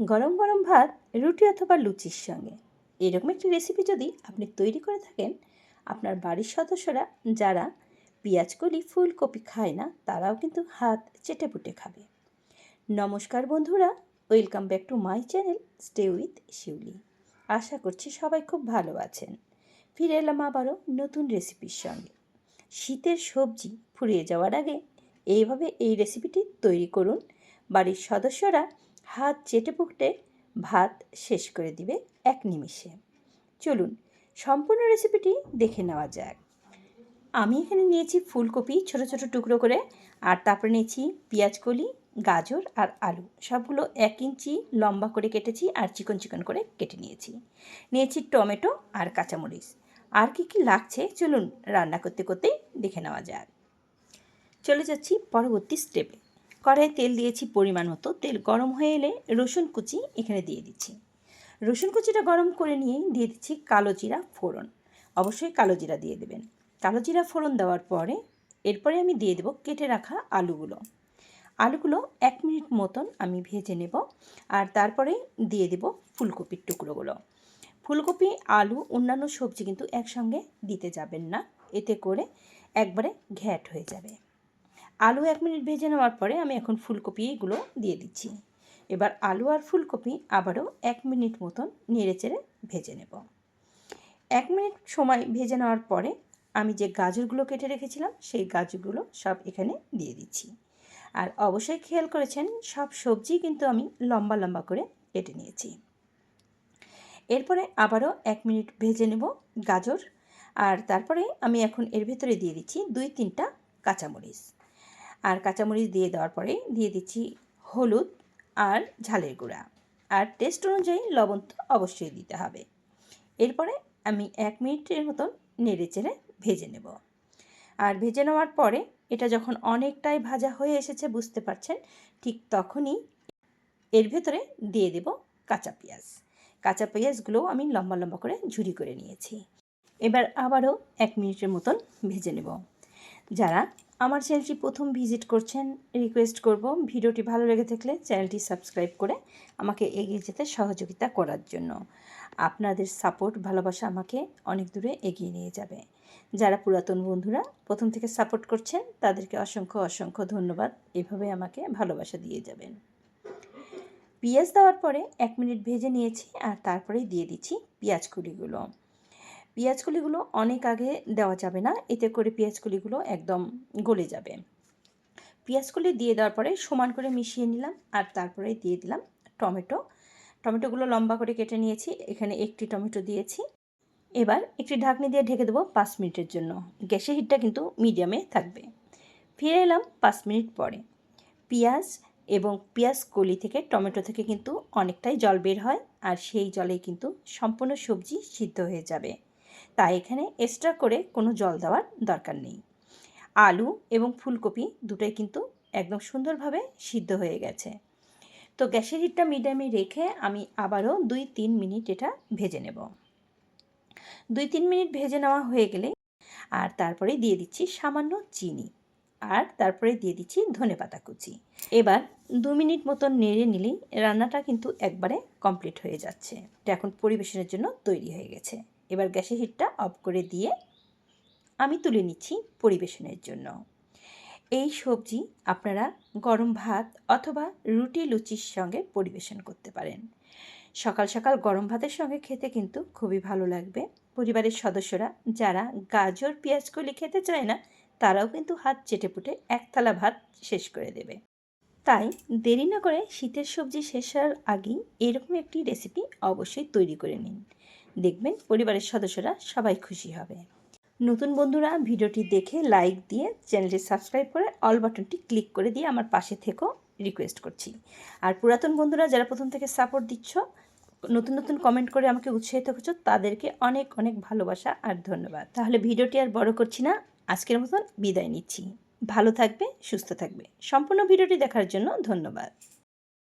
গরম গরম ভাত, রুটি অথবা লুচির সঙ্গে। এরকম একটি রেসিপি যদি আপনি তৈরি করে থাকেন, আপনার বাড়ির সদস্যরা যারা পেঁয়াজকলি, ফুলকপি খায় না, তারাও কিন্তু হাত চেটে পুটে খাবে। নমস্কার বন্ধুরা welcome back to my channel stay with Shiuli আশা করছি সবাই খুব ভালো আছেন। ফিরে এলাম আবারও নতুন রেসিপির সঙ্গে। শীতের সবজি ফুরিয়ে যাওয়ার আগে এইভাবে এই রেসিপিটি তৈরি করুন। বাড়ির সদস্যরা হাত চেটে পুকটে ভাত শেষ করে দিবে এক নিমিষে। চলুন, সম্পূর্ণ রেসিপিটি দেখে নেওয়া যাক। আমি এখানে নিয়েছি ফুলকপি, ছোট ছোট টুকরো করে, আর তারপরে নিয়েছি পেঁয়াজকলি গাজর আর আলু। সবগুলো এক ইঞ্চি লম্বা করে কেটেছি আর চিকন চিকন করে কেটে নিয়েছি। নিয়েছি টমেটো আর কাঁচামরিচ। আর কি কি লাগছে চলুন রান্না করতে করতেই দেখে নেওয়া যাক। চলে যাচ্ছি পরবর্তী স্টেপে কড়াইয়ে তেল দিয়েছি পরিমাণ মতো। তেল গরম হয়ে এলে রসুন কুচি এখানে দিয়ে দিচ্ছি। রসুন কুচিটা গরম করে নিয়ে দিয়ে দিচ্ছি কালো জিরা ফোড়ন। অবশ্যই কালো জিরা দিয়ে দেবেন। কালো জিরা ফোড়ন দেওয়ার পরে এরপরে আমি দিয়ে দেবো কেটে রাখা আলুগুলো। আলুগুলো এক মিনিট মতন আমি ভেজে নেব আর তারপরে দিয়ে দেব ফুলকপির টুকরোগুলো। ফুলকপি, আলু, অন্যান্য সবজি কিন্তু একসঙ্গে দিতে যাবেন না। এতে করে একবারে ঘ্যাট হয়ে যাবে। আলু এক মিনিট ভেজে নেওয়ার পরে আমি এখন ফুলকপিগুলো দিয়ে দিচ্ছি। এবার আলু আর ফুলকপি আবারও এক মিনিট মতন নেড়ে চেড়ে ভেজে নেব। এক মিনিট সময় ভেজে নেওয়ার পরে আমি যে গাজরগুলো কেটে রেখেছিলাম, সেই গাজরগুলো সব এখানে দিয়ে দিচ্ছি। আর অবশ্যই খেয়াল করেছেন, সব সবজি কিন্তু আমি লম্বা লম্বা করে কেটে নিয়েছি। এরপরে আবারও এক মিনিট ভেজে নেব গাজর। আর তারপরে আমি এখন এর ভেতরে দিয়ে দিচ্ছি দুই তিনটা কাঁচামরিচ। আর কাঁচামরিচ দিয়ে দেওয়ার পরে দিয়ে দিচ্ছি হলুদ আর ঝালের গুঁড়া। আর টেস্ট অনুযায়ী লবণ তো অবশ্যই দিতে হবে। এরপরে আমি এক মিনিটের মতন নেড়ে চেড়ে ভেজে নেব। আর ভেজে নেওয়ার পরে এটা যখন অনেকটাই ভাজা হয়ে এসেছে বুঝতে পারছেন, ঠিক তখনই এর ভেতরে দিয়ে দেব কাঁচা পেঁয়াজ। কাঁচা পেঁয়াজগুলোও আমি লম্বা লম্বা করে ঝুরি করে নিয়েছি। এবার আবারও এক মিনিটের মতন ভেজে নেব। যারা আমার চ্যানেলটি প্রথম ভিজিট করছেন রিকোয়েস্ট করব ভিডিওটি ভালো লেগে থাকলে চ্যানেলটি সাবস্ক্রাইব করে আমাকে এগিয়ে যেতে সহযোগিতা করার জন্য। আপনাদের সাপোর্ট ভালোবাসা আমাকে অনেক দূরে এগিয়ে নিয়ে যাবে। যারা পুরাতন বন্ধুরা প্রথম থেকে সাপোর্ট করছেন, তাদেরকে অসংখ্য অসংখ্য ধন্যবাদ। এভাবে আমাকে ভালোবাসা দিয়ে যাবেন। পেঁয়াজ দেওয়ার পরে এক মিনিট ভেজে নিয়েছি আর তারপরেই দিয়ে দিচ্ছি পেঁয়াজ কুড়িগুলো। পেঁয়াজকলিগুলো অনেক আগে দেওয়া যাবে না। এতে করে পেঁয়াজকলিগুলো একদম গলে যাবে। পেঁয়াজকলি দিয়ে দেওয়ার পরে সমান করে মিশিয়ে নিলাম আর তারপরে দিয়ে দিলাম টমেটো। টমেটোগুলো লম্বা করে কেটে নিয়েছি। এখানে একটি টমেটো দিয়েছি। এবার একটি ঢাকনি দিয়ে ঢেকে দেবো পাঁচ মিনিটের জন্য। গ্যাসের হিটটা কিন্তু মিডিয়ামে থাকবে। ফিরে এলাম পাঁচ মিনিট পরে। পেঁয়াজ এবং পেঁয়াজ কলি থেকে টমেটো থেকে কিন্তু অনেকটাই জল বের হয় আর সেই জলে কিন্তু সম্পূর্ণ সবজি সিদ্ধ হয়ে যাবে। তাই এখানে এক্সট্রা করে কোনো জল দেওয়ার দরকার নেই। আলু এবং ফুলকপি দুটোই কিন্তু একদম সুন্দরভাবে সিদ্ধ হয়ে গেছে। তো গ্যাসের হিটটা মিডিয়ামে রেখে আমি আবারও দুই তিন মিনিট এটা ভেজে নেব। দুই তিন মিনিট ভেজে নেওয়া হয়ে গেলে আর তারপরে দিয়ে দিচ্ছি সামান্য চিনি আর তারপরে দিয়ে দিচ্ছি ধনে পাতা কুচি। এবার দু মিনিট মতন নেড়ে নিলেই রান্নাটা কিন্তু একবারে কমপ্লিট হয়ে যাচ্ছে। এটা এখন পরিবেশনের জন্য তৈরি হয়ে গেছে। এবার গ্যাসের হিটটা অফ করে দিয়ে আমি তুলে নিচ্ছি পরিবেশনের জন্য। এই সবজি আপনারা গরম ভাত অথবা রুটি লুচির সঙ্গে পরিবেশন করতে পারেন। সকাল সকাল গরম ভাতের সঙ্গে খেতে কিন্তু খুবই ভালো লাগবে। পরিবারের সদস্যরা যারা গাজর, পেঁয়াজ খেতে চায় না, তারাও কিন্তু হাত চেটেপুটে এক থালা ভাত শেষ করে দেবে। তাই দেরি না করে শীতের সবজি শেষ হওয়ার আগেই এরকম একটি রেসিপি অবশ্যই তৈরি করে নিন। দেখবেন পরিবারের সদস্যরা সবাই খুশি হবে। নতুন বন্ধুরা ভিডিওটি দেখে লাইক দিয়ে চ্যানেলটি সাবস্ক্রাইব করে অল বাটনটি ক্লিক করে দিয়ে আমার পাশে থেকেও রিকোয়েস্ট করছি। আর পুরাতন বন্ধুরা যারা প্রথম থেকে সাপোর্ট দিচ্ছ, নতুন নতুন কমেন্ট করে আমাকে উৎসাহিত করছ, তাদেরকে অনেক অনেক ভালোবাসা আর ধন্যবাদ। তাহলে ভিডিওটি আর বড় করছি না, আজকের মতন বিদায় নিচ্ছি। ভালো থাকবে, সুস্থ থাকবে। সম্পূর্ণ ভিডিওটি দেখার জন্য ধন্যবাদ।